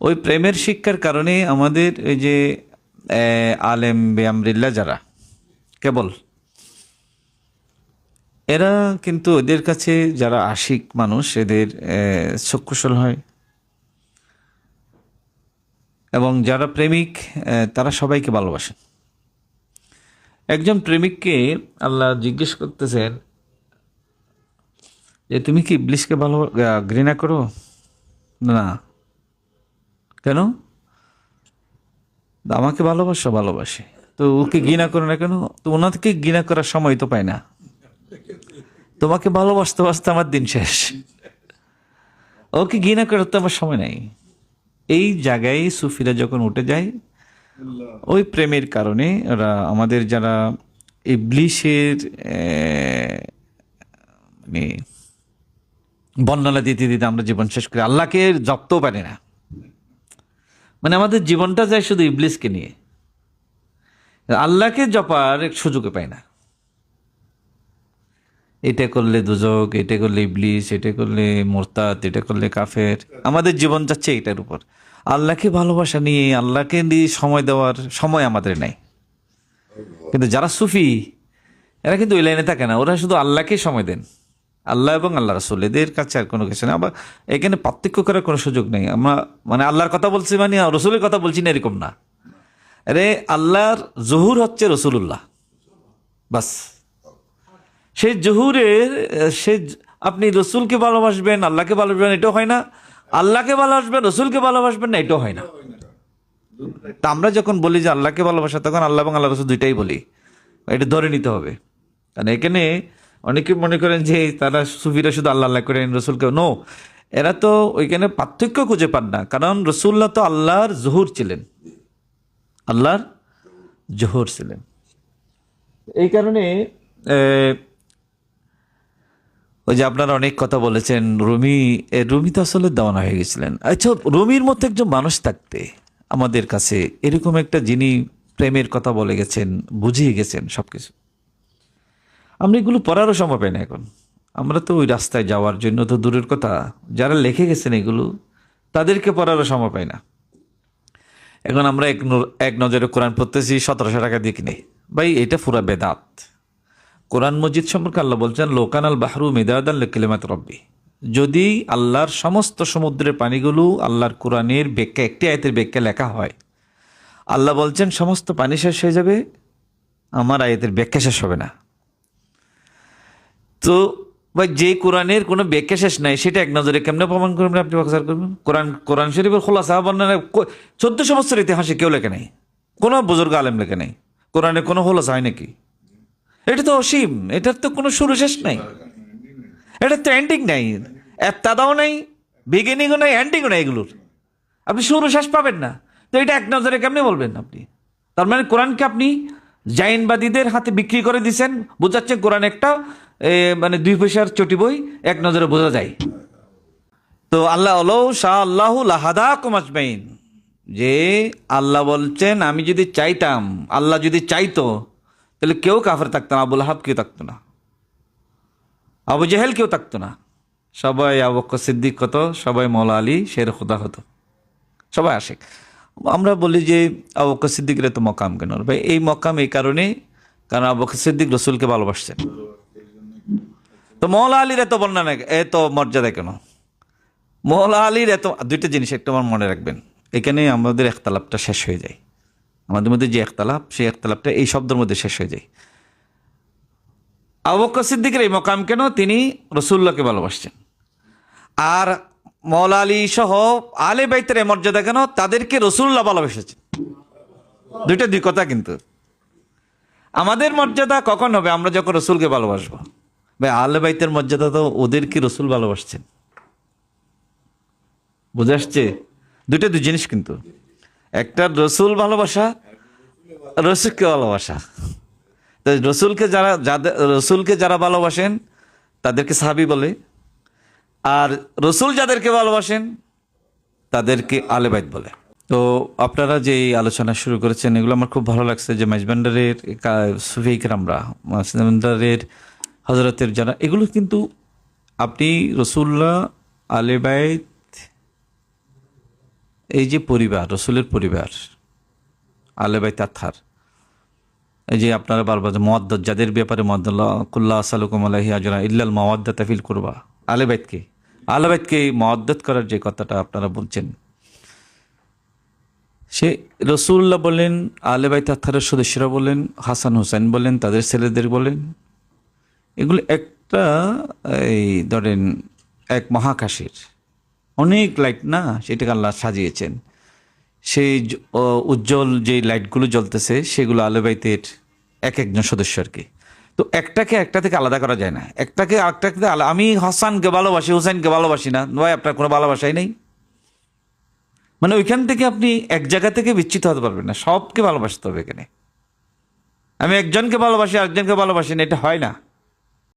ওই প্রেমের শিক্ষার কারণে আমাদের এই যে আলেম বেআমরিল্লা যারা, কেবল, এরা কিন্তু এদের কাছে যারা আশিক মানুষ, এদের চক্ষুশল হয়। এবং যারা প্রেমিক তারা সবাইকে ভালোবাসেন। একজন প্রেমিককে আল্লাহ জিজ্ঞেস করতেছেন, যে তুমি কি ইবলিশকে ভালো ঘৃণা করো? না। কেন? আমাকে ভালোবাসো, ভালোবাসে। তো ওকে ঘৃণা করে না কেন? তো ওনাকে ঘৃণা করার সময় তো পায় না। তোমাকে ভালোবাসতে বাসতে আমার দিন শেষ। ওকে ঘৃণা করার তো আমার সময় নাই। এই জায়গায় সুফিরা যখন উঠে যায়, ওই প্রেমের কারণে ওরা আমাদের যারা ইবলিশের মানে বর্ণনা দিতে দিতে আমরা জীবন শেষ করি, আল্লাহকে জপতেও পারি না। আমাদের জীবনটা যায় শুধু ইবলিসকে নিয়ে। আল্লাহকে জপার এক সুযোগে পায় না। এটা করলে দুজক, এটা করলে ইবলিস, এটা করলে মোরতাদ, এটা করলে কাফের। আমাদের জীবন যাচ্ছে এটার উপর। আল্লাহকে ভালোবাসা নিয়ে, আল্লাহকে নিয়ে সময় দেওয়ার সময় আমাদের নাই। কিন্তু যারা সুফি, এরা কিন্তু ওই লাইনে থাকে না। ওরা শুধু আল্লাহকে সময় দেন। আল্লাহ এবং আল্লাহ রসুল, এদের কাছে আর কোনো কিছু না আবার এখানে পার্থক্য করার কোনো সুযোগ নেই। আমরা মানে আল্লাহর কথা বলছি মানে রসুলের কথা বলছি না এরকম না। আরে আল্লাহর জহুর হচ্ছে রসুল্লাহ বাস। সেই জহুরের, সে আপনি রসুলকে ভালোবাসবেন, আল্লাহকে ভালোবাসবেন, এটাও হয় না। আল্লাহকে ভালোবাসবেন, রসুলকে ভালোবাসবেন না, এটাও হয় না। তা আমরা যখন বলি যে আল্লাহকে ভালোবাসা, তখন আল্লাহ এবং আল্লাহ রসুল দুইটাই বলি। এটা ধরে নিতে হবে। কারণ এখানে অনেকে মনে করেন যে তারা সুফিরা শুধু আল্লাহ আল্লাহ করেন, রসুলকে। নো এরা তো ওইখানে পার্থক্য খুঁজে পান না, কারণ রসুল্লাহ তো আল্লাহর জহুর ছিলেন। আল্লাহর জহুর ছিলেন। এই কারণে ওই যে আপনারা অনেক কথা বলেছেন, রুমি রুমি তো আসলে দেওয়ানা হয়ে গেছিলেন। আচ্ছা রুমির মতো একজন মানুষ থাকতে আমাদের কাছে এরকম একটা যিনি প্রেমের কথা বলে গেছেন, বুঝিয়ে গেছেন সবকিছু। আমরা এগুলো পড়ারও সময় পাই না এখন। আমরা তো ওই রাস্তায় যাওয়ার জন্য তো দূরের কথা। যারা লিখে গেছেন এগুলো, তাদেরকে পড়ারও সময় পাই না। এখন আমরা এক এক নজরে কোরআন পড়তেছি, সতেরোশো টাকা দিয়ে কিনে। ভাই, এটা পুরা বেদাত। কোরআন মসজিদ সম্পর্কে আল্লাহ বলছেন লোকান আল বাহরু মেদাদাল কেলেমাত রব্বি। যদি আল্লাহর সমস্ত সমুদ্রের পানিগুলো আল্লাহর কোরআনের ব্যাখ্যা, একটি আয়তের ব্যাখ্যা লেখা হয়, আল্লাহ বলছেন, সমস্ত পানি শেষ হয়ে যাবে, আমার আয়াতের ব্যাখ্যা শেষ হবে না। তো, ভাই, যে কোরআনের কোনো ব্যাখ্যা শেষ নাই, সেটা এক নজরে কেমনে প্রমাণ করবেন আপনি প্রচার করবেন কোরআন কোরআন শরীফের খোলা সাহা বর্ণনা চোদ্দশো বছর ইতিহাসে কেউ লেখে নাই। কোনো বুজুর্গ আলেম লেখে নাই। কোরআনের কোনো খোলাসা হয় নাকি? এটা তো অসীম, এটার তো কোনো শুরু শেষ নাই। এটার তো এন্ডিং নাই। এত্তাদাও নাই বিগিনিংও নাই এন্ডিংও নাই এগুলোর। আপনি শুরু শেষ পাবেন না। তো এটা এক নজরে কেমনে বলবেন আপনি? তার মানে কোরআনকে আপনি জাইনবাদীদের হাতে বিক্রি করে দিছেন। বোঝাচ্ছেন কোরআন একটা মানে দুই পয়সার চটি বই, এক নজরে বোঝা যায়। তো আল্লাহ আল্লাহ শাহ আল্লাহ লাহাদা কুমাজমাইন যে আল্লাহ বলছেন, আমি যদি চাইতাম, আল্লাহ যদি চাইতো, তাহলে কেউ কাফের থাকতো না, আবুল হাব কেউ থাকতো না। আবু জেহেল কেউ থাকতো না। সবাই আবক্ক সিদ্দিক হতো, সবাই মৌলা আলী, শের খুদা হতো। সবাই আসে আমরা বলি যে আবক্ক সিদ্দিকের এত মকাম কেন? ভাই, এই মকাম এই কারণে কারণ আবক্ক সিদ্দিক রসুলকে ভালোবাসছেন তো মৌলা আলীর এত বর্ণনা এত মর্যাদা কেন? মৌলা আলীর এত দুইটা জিনিস একটু আমার মনে রাখবেন। এখানে আমাদের একতালাপটা শেষ হয়ে যায়। আমাদের মধ্যে যে একতালাপ, সেই একতালাপটা এই শব্দের মধ্যে শেষ হয়ে যায়। আবক্কর সিদ্দিকের এই মকাম কেন? তিনি রসুল্লাহকে ভালোবাসছেন আর মৌলা আলী সহ আলে বাইতের মর্যাদা কেন? তাদেরকে রসুল্লাহ ভালোবেসেছে। দুইটা দুই কথা কিন্তু। আমাদের মর্যাদা কখন হবে? আমরা যখন রসুলকে ভালোবাসবো। ভাই, আলে বাইতের মর্যাদা তো ওদেরকে রসুল ভালোবাসছেন। বুঝে আসছে? দুইটা দুই জিনিস কিন্তু। একটা রসুল ভালোবাসা, রসুলকে ভালোবাসা। রসুলকে যারা, যাদের, রসুলকে যারা ভালোবাসেন, তাদেরকে সাহাবি বলে। আর রসুল যাদেরকে ভালোবাসেন, তাদেরকে আলেবাইত বলে। তো আপনারা যে আলোচনা শুরু করেছেন, এগুলো আমার খুব ভালো লাগছে যে মাইজবান্ডারের সুফিকর আমরা মাইজবান্ডারের হজরতের যারা, এগুলো কিন্তু আপনি রসুল্লাহ আলেবাইত এই যে পরিবার, রসুলের পরিবার আলেবাই তাথার এই যে আপনারা বারবার মহাদ্দত যাদের ব্যাপারে মহাদ্দুল্লাহ আসালুকুম আলহি আজরা ইল্লাল মহাদ্দা তাফিল করবা। আলেবাইতকে আলেবাইতকে মহাদ্দত করার যে কথাটা আপনারা বলছেন, সে রসুল্লাহ বলেন আলেবাই তাথারের সদস্যরা বলেন হাসান হুসাইন বলেন তাদের ছেলেদের বলেন এগুলো একটা, এই ধরেন, এক মহাকাশের। অনেক লাইট না, সেটাকে আল্লাহ সাজিয়েছেন। সেই উজ্জ্বল যে লাইটগুলো জ্বলতেছে, সেগুলো আলেবাইতের এক একজন সদস্য আর কি তো একটাকে একটা থেকে আলাদা করা যায় না। একটাকে আরেকটা থেকে আলাদা আমি হাসানকে ভালোবাসি হুসাইনকে ভালোবাসি না। নয় আপনার কোনো ভালোবাসাই নেই। মানে ওইখান থেকে আপনি এক জায়গা থেকে বিচ্ছিত হতে পারবেন না। সবকে ভালোবাসতে হবে এখানে। আমি একজনকে ভালোবাসি, আরেকজনকে ভালোবাসি না, এটা হয় না।